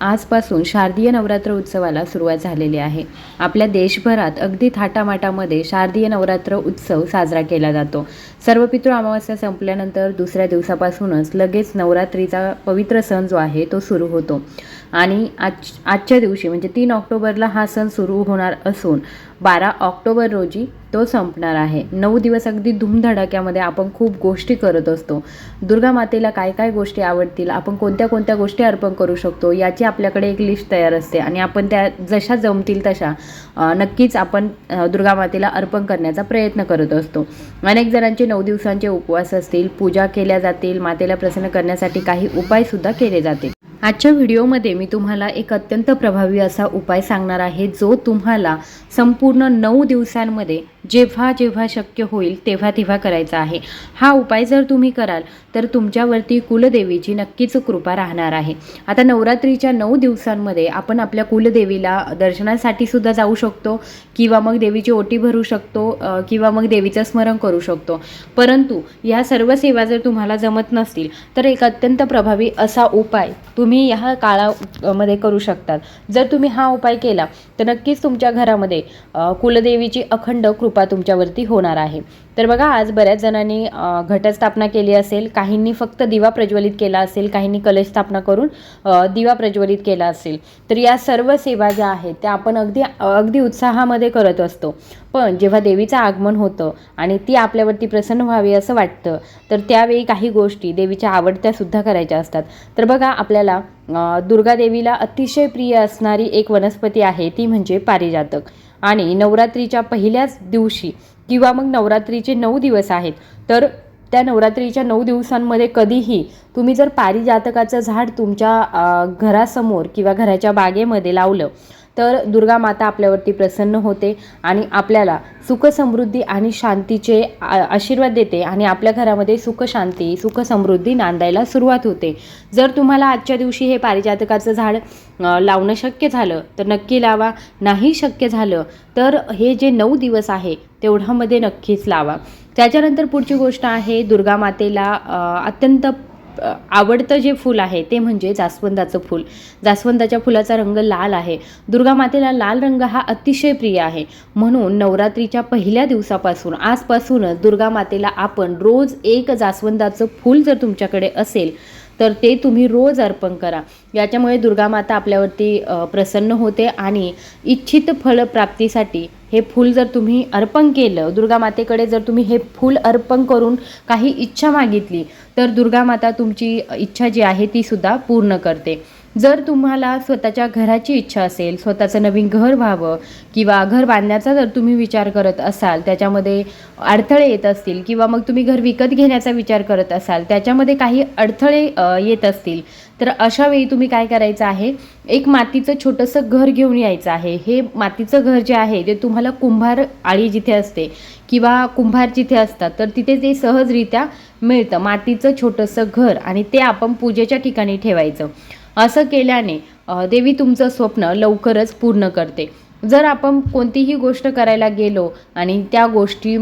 आजपासून शारदीय नवरात्र उत्सवाला सुरुवात झालेली आहे. आपल्या देशभरात अगदी थाटामाटामध्ये शारदीय नवरात्र उत्सव साजरा केला जातो. सर्व पितृ अमावस्या संपल्यानंतर दुसऱ्या दिवसापासूनच लगेच नवरात्रीचा पवित्र सण जो आहे तो सुरू होतो. आणि आज आजच्या दिवशी म्हणजे तीन ऑक्टोबरला हा सण सुरू होणार असून बारा ऑक्टोबर रोजी तो संपणार आहे. नऊ दिवस अगदी धूमधडाक्यामध्ये आपण खूप गोष्टी करत असतो. दुर्गा मातेला काय काय गोष्टी आवडतील? आपण कोणत्या कोणत्या गोष्टी अर्पण करू शकतो? याची आपल्याकडे एक लिस्ट तयार असते आणि आपण त्या जशा जमतील तशा नक्कीच आपण दुर्गा मातेला अर्पण करण्याचा प्रयत्न करत असतो. अनेक जणांचे नऊ दिवसांचे उपवास असतील पूजा केल्या जातील मातेला प्रसन्न करण्यासाठी काही उपायसुद्धा केले जातील. आजच्या व्हिडिओमध्ये मी तुम्हाला एक अत्यंत प्रभावी असा उपाय सांगणार आहे जो तुम्हाला संपूर्ण नऊ दिवसांमध्ये जेव्हा जेव्हा शक्य होईल तेव्हा तेव्हा करायचा आहे. हा उपाय जर तुम्ही कराल तर तुमच्यावरती कुलदेवीची नक्कीच कृपा राहणार आहे. आता नवरात्रीच्या नऊ दिवसांमध्ये आपण आपल्या कुलदेवीला दर्शनासाठी सुद्धा जाऊ शकतो किंवा मग देवीची ओटी भरू शकतो किंवा मग देवीचं स्मरण करू शकतो. परंतु ह्या सर्व सेवा जर तुम्हाला जमत नसतील तर एक अत्यंत प्रभावी असा उपाय तुम्ही ह्या काळामध्ये करू शकतात. जर तुम्ही हा उपाय केला तर नक्कीच तुमच्या घरामध्ये कुलदेवीची अखंड कृपा तुमच्यावरती होणार आहे. तर बघा आज बऱ्याच जणांनी घटस्थापना केली असेल काहींनी फक्त दिवा प्रज्वलित केला असेल काहींनी कलश स्थापना करून दिवा प्रज्वलित केला असेल. तर या सर्व सेवा ज्या आहेत त्या आपण अगदी अगदी उत्साहामध्ये करत असतो. पण जेव्हा देवीचं आगमन होतं आणि ती आपल्यावरती प्रसन्न व्हावी असं वाटतं तर त्यावेळी काही गोष्टी देवीच्या आवडत्या सुद्धा करायच्या असतात. तर बघा आपल्याला दुर्गा देवीला अतिशय प्रिय असणारी एक वनस्पती आहे ती म्हणजे पारिजातक. आणि नवरात्रीच्या पहिल्याच दिवशी किंवा मग नवरात्रीचे नऊ दिवस आहेत तर त्या नवरात्रीच्या नऊ दिवसांमध्ये कधीही तुम्ही जर पारिजातकाचं झाड तुमच्या घरासमोर किंवा घराच्या बागेमध्ये लावलं तर दुर्गा माता आपल्यावरती प्रसन्न होते आणि आपल्याला सुख समृद्धी आणि शांतीचे आशीर्वाद देते आणि आपल्या घरामध्ये सुखशांती सुखसमृद्धी सुख समृद्धी नांदायला सुरुवात होते. जर तुम्हाला आजच्या दिवशी हे पारिजातकाचं झाड लावणं शक्य झालं तर नक्की लावा. नाही शक्य झालं तर हे जे नऊ दिवस आहे तेवढ्यामध्ये नक्कीच लावा. त्याच्यानंतर पुढची गोष्ट आहे दुर्गा मातेला अत्यंत आवडतं जे फूल आहे ते म्हणजे जास्वंदाचं फूल. जास्वंदाच्या फुलाचा रंग लाल आहे. दुर्गा मातेला लाल रंग हा अतिशय प्रिय आहे. म्हणून नवरात्रीच्या पहिल्या दिवसापासून आजपासूनच दुर्गा मातेला आपण रोज एक जास्वंदाचं फूल जर तुमच्याकडे असेल तर ते तुम्ही रोज अर्पण करा. याच्यामुळे दुर्गा माता आपल्यावरती प्रसन्न होते आणि इच्छित फलप्राप्तीसाठी हे फूल जर तुम्ही अर्पण केलं दुर्गा मातेकडे जर तुम्ही हे फूल अर्पण करून काही इच्छा मागितली तर दुर्गा माता तुमची इच्छा जी आहे ती सुद्धा पूर्ण करते. जर तुम्हाला स्वतःच्या घराची इच्छा असेल स्वतःचं नवीन घर व्हावं किंवा घर बांधण्याचा जर तुम्ही विचार करत असाल त्याच्यामध्ये अडथळे येत असतील किंवा मग तुम्ही घर विकत घेण्याचा विचार करत असाल त्याच्यामध्ये काही अडथळे येत असतील तर अशा वेळी तुम्ही काय करायचं आहे? एक मातीचं छोटंसं घर घेऊन यायचं आहे. हे मातीचं घर जे आहे ते तुम्हाला कुंभार आळी जिथे असते किंवा कुंभार जिथे असतात तर तिथे ते सहजरित्या मिळतं. मातीचं छोटंसं घर आणि ते आपण पूजेच्या ठिकाणी ठेवायचं. असं केल्याने देवी तुमचं स्वप्न लवकरच पूर्ण करते. जर आपण कोणतीही गोष्ट करायला गेलो आणि त्या गोष्टी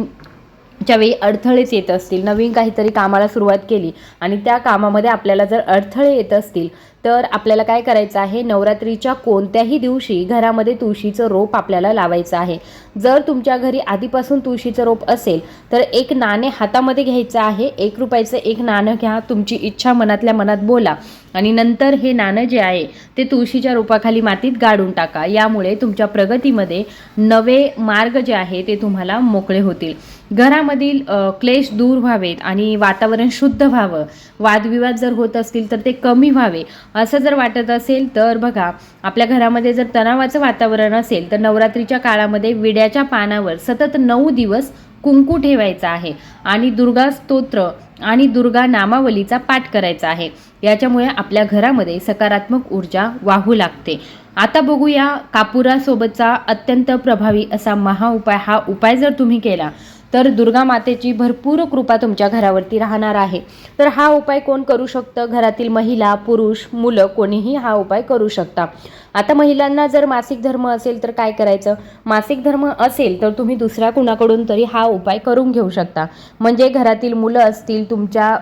ज्यावेळी अडथळेच येत असतील नवीन काहीतरी कामाला सुरुवात केली आणि त्या कामामध्ये आपल्याला जर अडथळे येत असतील तर आपल्याला काय करायचं आहे? नवरात्रीच्या कोणत्याही दिवशी घरामध्ये तुळशीचं रोप आपल्याला लावायचं आहे. जर तुमच्या घरी आधीपासून तुळशीचं रोप असेल तर एक नाणे हातामध्ये घ्यायचं आहे. एक रुपयाचं एक नाणं घ्या. तुमची इच्छा मनातल्या मनात बोला. आणि नंतर हे नाणं जे आहे ते तुळशीच्या रोपाखाली मातीत गाडून टाका. यामुळे तुमच्या प्रगतीमध्ये नवे मार्ग जे आहे ते तुम्हाला मोकळे होतील. घरामधील क्लेश दूर व्हावेत आणि वातावरण शुद्ध व्हावं. वादविवाद जर होत असतील तर ते कमी व्हावे. असं जर वाटत असेल तर बघा आपल्या घरामध्ये जर तणावाचं वातावरण असेल तर नवरात्रीच्या काळामध्ये विड्याच्या पानावर सतत नऊ दिवस कुंकू ठेवायचा आहे आणि दुर्गा स्तोत्र आणि दुर्गा नामावलीचा पाठ करायचा आहे. याच्यामुळे आपल्या घरामध्ये सकारात्मक ऊर्जा वाहू लागते. आता बघूया कापुरासोबतचा अत्यंत प्रभावी असा महाउपाय हा उपाय जर तुम्ही केला तर दुर्गा मातेची भरपूर कृपा तुमच्या घरावरती राहणार आहे. तर हा उपाय कोण करू शकतं? घरातील महिला पुरुष मुलं कोणीही हा उपाय करू शकता. आता महिलांना जर मासिक धर्म असेल तर काय करायचं? मासिक धर्म असेल तर तुम्ही दुसऱ्या कुणाकडून तरी हा उपाय करून घेऊ शकता. म्हणजे घरातील मुलं असतील तुमच्या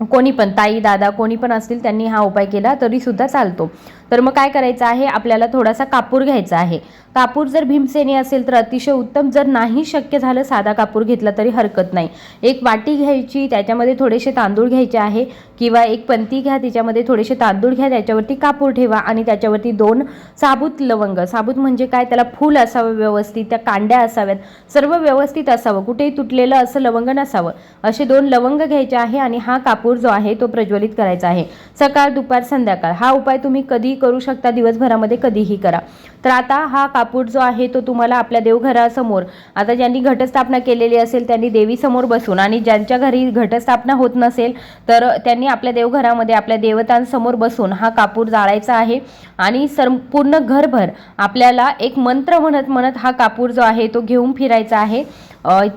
कोणी पण ताई दादा कोणी पण असतील त्यांनी हा उपाय केला तरीसुद्धा चालतो. तर मग काय करायचं आहे? आपल्याला थोडासा कापूर घ्यायचा आहे. कापूर जर भीमसेनी असेल तर अतिशय उत्तम. जर नाही शक्य झालं साधा कापूर घेतला तरी हरकत नाही. एक वाटी घ्यायची त्याच्यामध्ये थोडेसे तांदूळ घ्यायचे आहे किंवा एक पंती घ्या त्याच्यामध्ये थोडेसे तांदूळ घ्या त्याच्यावरती कापूर ठेवा आणि त्याच्यावरती दोन साबूत लवंग. साबूत म्हणजे काय? त्याला फूल असावं व्यवस्थित त्या कांड्या असाव्यात. सर्व व्यवस्थित असावं. कुठेही तुटलेलं असं लवंग नसावं. असे दोन लवंग घ्यायचे आहे आणि हा कापूर जो आहे तो प्रज्वलित करायचा आहे. सकाळ दुपार संध्याकाळ. हा उपाय तुम्ही कधी करू शकता दिवसभरामध्ये कधीही करा. तर आता हा कापूर जो आहे तो तुम्हाला आपल्या देवघरासमोर आता ज्यांनी घटस्थापना केलेली असेल त्यांनी देवीसमोर बसून आणि ज्यांच्या घरी घटस्थापना होत नसेल तर त्यांनी आपल्या देवघरामध्ये आपल्या देवतांसमोर बसून हा कापूर जाळायचा आहे. आणि संपूर्ण घरभर आपल्याला एक मंत्र म्हणत म्हणत हा कापूर जो आहे तो घेऊन फिरायचा आहे.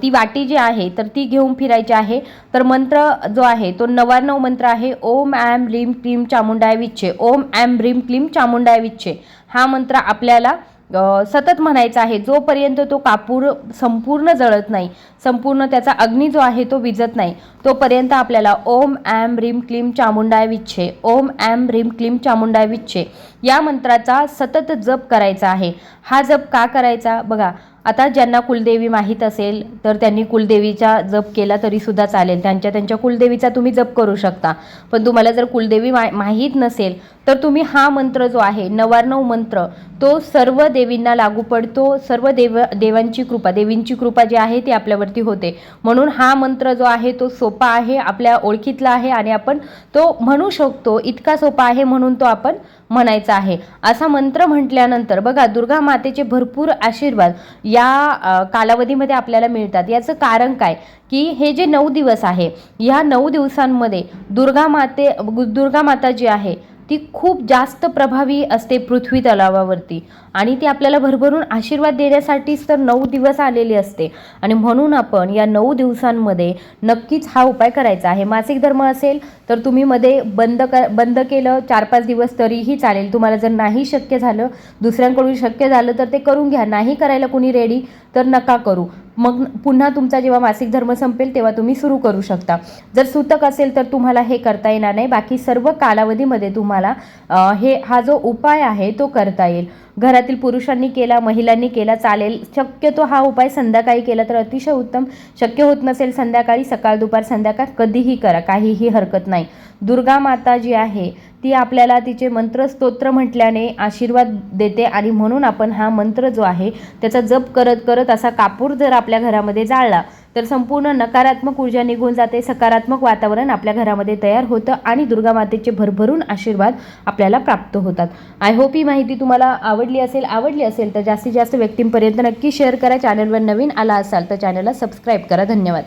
ती वाटी जी आहे तर ती घेऊन फिरायची आहे. तर मंत्र जो आहे तो नवानव मंत्र आहे ओम ॲम ह्रीम क्लीम चामुंडाय विच्छे. ओम ॲम ह्रीम क्लीम चामुंडाय विच्छे. हा मंत्र आपल्याला सतत म्हणायचा आहे. जोपर्यंत तो कापूर संपूर्ण जळत नाही संपूर्ण त्याचा अग्नी जो आहे तो विजत नाही तोपर्यंत आपल्याला ओम ॲम ह्रीम क्लीम चामुंडाय विच्छे. ओम ॲम ह्रीम क्लीम चामुंडाय विच्छे. या मंत्राचा सतत जप करायचा आहे. हा जप का करायचा? बघा आता ज्यांना कुलदेवी माहीत असेल तर त्यांनी कुलदेवीचा जप केला तरीसुद्धा चालेल. त्यांच्या त्यांच्या कुलदेवीचा तुम्ही जप करू शकता. पण तुम्हाला जर कुलदेवी मा माहीत नसेल तर तुम्ही हा मंत्र जो आहे नवार्णव मंत्र तो सर्व देवींना लागू पडतो. सर्व देव देवांची कृपा देवींची कृपा जी आहे ती आपल्यावरती होते. म्हणून हा मंत्र जो आहे तो सोपा आहे आपल्या ओळखीतला आहे आणि आपण तो म्हणू शकतो. इतका सोपा आहे म्हणून तो आपण म्हणायचा आहे. असा मंत्र म्हटल्यानंतर बघा दुर्गा मातेचे भरपूर आशीर्वाद या कालावधीमध्ये आपल्याला मिळतात. याचं कारण काय? की हे जे नऊ दिवस आहे ह्या नऊ दिवसांमध्ये दुर्गा माते दुर्गा माता जी आहे ती खूप जास्त प्रभावी असते पृथ्वी तलावावरती. आणि ती आपल्याला भरभरून आशीर्वाद देण्यासाठीच तर नऊ दिवस आलेली असते. आणि म्हणून आपण या नऊ दिवसांमध्ये नक्कीच हा उपाय करायचा आहे. मासिक धर्म असेल तर तुम्ही मध्ये बंद क बंद केलं चार पाच दिवस तरीही चालेल. तुम्हाला जर नाही शक्य झालं दुसऱ्यांकडून शक्य झालं तर ते करून घ्या. नाही करायला कोणी रेडी तर नका करू. मग पुन्हा तुमचा जेव्हा मासिक धर्म संपेल तेव्हा तुम्ही सुरू करू शकता. जर सूतक असेल तर तुम्हाला हे करता येणार नाही. बाकी सर्व कालावधीमध्ये तुम्हाला हे हा जो उपाय आहे तो करता येईल. घरातील पुरुषांनी केला महिलांनी केला चालेल. शक्यतो हा उपाय संध्याकाळी केला तर अतिशय उत्तम. शक्य होत नसेल संध्याकाळी सकाळ दुपार संध्याकाळ कधीही करा. काहीही हरकत नाही. दुर्गा माता जी आहे ती आपल्याला तिचे मंत्रस्तोत्र म्हटल्याने आशीर्वाद देते आणि म्हणून आपण हा मंत्र जो आहे त्याचा जप करत करत असा कापूर जर आपल्या घरामध्ये जाळला तर संपूर्ण नकारात्मक ऊर्जा निघून जाते सकारात्मक वातावरण आपल्या घरामध्ये तयार होतं आणि दुर्गा मातेचे भरभरून आशीर्वाद आपल्याला प्राप्त होतात. आय होप ही माहिती तुम्हाला आवडली असेल आवडली असेल तर जास्तीत जास्त व्यक्तींपर्यंत नक्की शेअर करा. चॅनलवर नवीन आला असाल तर चॅनलला सबस्क्राईब करा. धन्यवाद.